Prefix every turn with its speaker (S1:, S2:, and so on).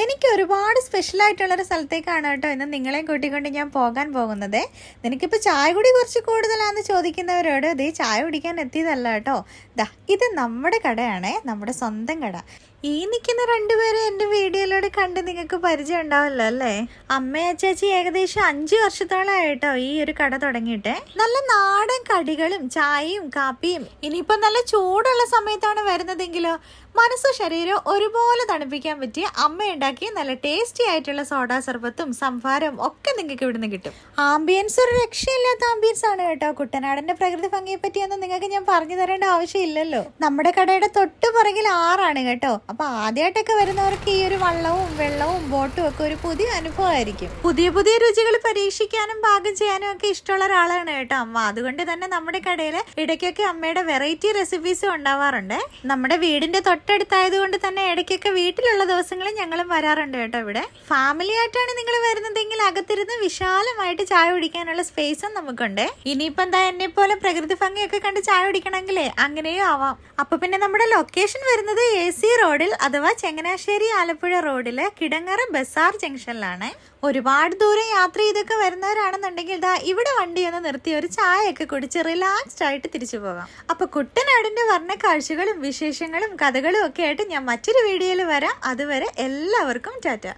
S1: എനിക്ക് ഒരുപാട് സ്പെഷ്യൽ ആയിട്ടുള്ളൊരു സ്ഥലത്തേക്കാണ് കേട്ടോ ഇന്ന് നിങ്ങളെയും കൂട്ടിക്കൊണ്ട് ഞാൻ പോകാൻ പോകുന്നത്. നിനക്കിപ്പോൾ ചായ കുടി കുറച്ച് കൂടുതലാണെന്ന് ചോദിക്കുന്നവരോട് ദേ ചായ കുടിക്കാൻ എത്തിയതല്ല കേട്ടോ. ദാ ഇത് നമ്മുടെ കടയാണേ നമ്മുടെ സ്വന്തം കട. ഈ നിൽക്കുന്ന രണ്ടുപേരെ എന്റെ വീഡിയോയിലൂടെ കണ്ട് നിങ്ങൾക്ക് പരിചയം ഉണ്ടാവല്ലോ അല്ലേ? അമ്മ അച്ചാച്ചി ഏകദേശം അഞ്ചു വർഷത്തോളമായിട്ടോ ഈ ഒരു കട തുടങ്ങിയിട്ടെ. നല്ല നാടൻ കടികളും ചായയും കാപ്പിയും. ഇനിയിപ്പോൾ നല്ല ചൂടുള്ള സമയത്താണ് വരുന്നതെങ്കിലോ? മനസ്സും ശരീരവും ഒരുപോലെ തണുപ്പിക്കാൻ പറ്റിയ അമ്മ ഉണ്ടാക്കിയ നല്ല ടേസ്റ്റി ആയിട്ടുള്ള സോഡാ സർബത്തും സംഭാരവും ഒക്കെ നിങ്ങൾക്ക് ഇവിടുന്ന് കിട്ടും. ആംബിയൻസ് ഒരു രക്ഷയില്ലാത്ത ആംബിയൻസ് ആണ് കേട്ടോ. കുട്ടനാടിന്റെ പ്രകൃതി ഭംഗിയെ പറ്റിയൊന്നും നിങ്ങൾക്ക് ഞാൻ പറഞ്ഞു തരേണ്ട ആവശ്യമില്ലല്ലോ. നമ്മുടെ കടയുടെ തൊട്ടു പുറകിൽ ആറാണ് കേട്ടോ. അപ്പൊ ആദ്യമായിട്ടൊക്കെ വരുന്നവർക്ക് ഈ ഒരു വള്ളവും വെള്ളവും ബോട്ടും ഒക്കെ ഒരു പുതിയ അനുഭവമായിരിക്കും. പുതിയ പുതിയ രുചികൾ പരീക്ഷിക്കാനും പാകം ചെയ്യാനും ഒക്കെ ഇഷ്ടമുള്ള ഒരാളാണ് കേട്ടോ അമ്മ. അതുകൊണ്ട് തന്നെ നമ്മുടെ കടയിൽ ഇടയ്ക്കൊക്കെ അമ്മയുടെ വെറൈറ്റി റെസിപ്പീസും ഉണ്ടാവാറുണ്ട്. നമ്മുടെ വീടിന്റെ തൊട്ടടുത്തായത് കൊണ്ട് തന്നെ ഇടയ്ക്കൊക്കെ വീട്ടിലുള്ള ദിവസങ്ങളിൽ ഞങ്ങളും വരാറുണ്ട് കേട്ടോ ഇവിടെ. ഫാമിലി ആയിട്ടാണ് നിങ്ങൾ വരുന്നതെങ്കിൽ അകത്തിരുന്ന് വിശാലമായിട്ട് ചായ കുടിക്കാനുള്ള സ്പേസും നമുക്കുണ്ട്. ഇനിയിപ്പോ എന്താ എന്നെ പോലെ പ്രകൃതി ഭംഗിയൊക്കെ കണ്ട് ചായ കുടിക്കണമെങ്കിലേ അങ്ങനെയും ആവാം. അപ്പൊ പിന്നെ നമ്മുടെ ലൊക്കേഷൻ വരുന്നത് എ സി റോഡിൽ അഥവാ ചങ്ങനാശ്ശേരി ആലപ്പുഴ റോഡിലെ കിടങ്ങറ ബസാർ ജംഗ്ഷനിലാണ് ഒരുപാട് ദൂരം യാത്ര ചെയ്തൊക്കെ വരുന്നവരാണെന്നുണ്ടെങ്കിൽ ഇതാ ഇവിടെ വണ്ടി ഒന്ന് നിർത്തി ഒരു ചായയൊക്കെ കുടിച്ച് റിലാക്സ്ഡ് ആയിട്ട് തിരിച്ചു പോകാം. അപ്പൊ കുട്ടനാടിന്റെ വർണ കാഴ്ചകളും വിശേഷങ്ങളും കഥകളും ഒക്കെ ആയിട്ട് ഞാൻ മറ്റൊരു വീഡിയോയിൽ വരാം. അതുവരെ എല്ലാവർക്കും ടാറ്റ.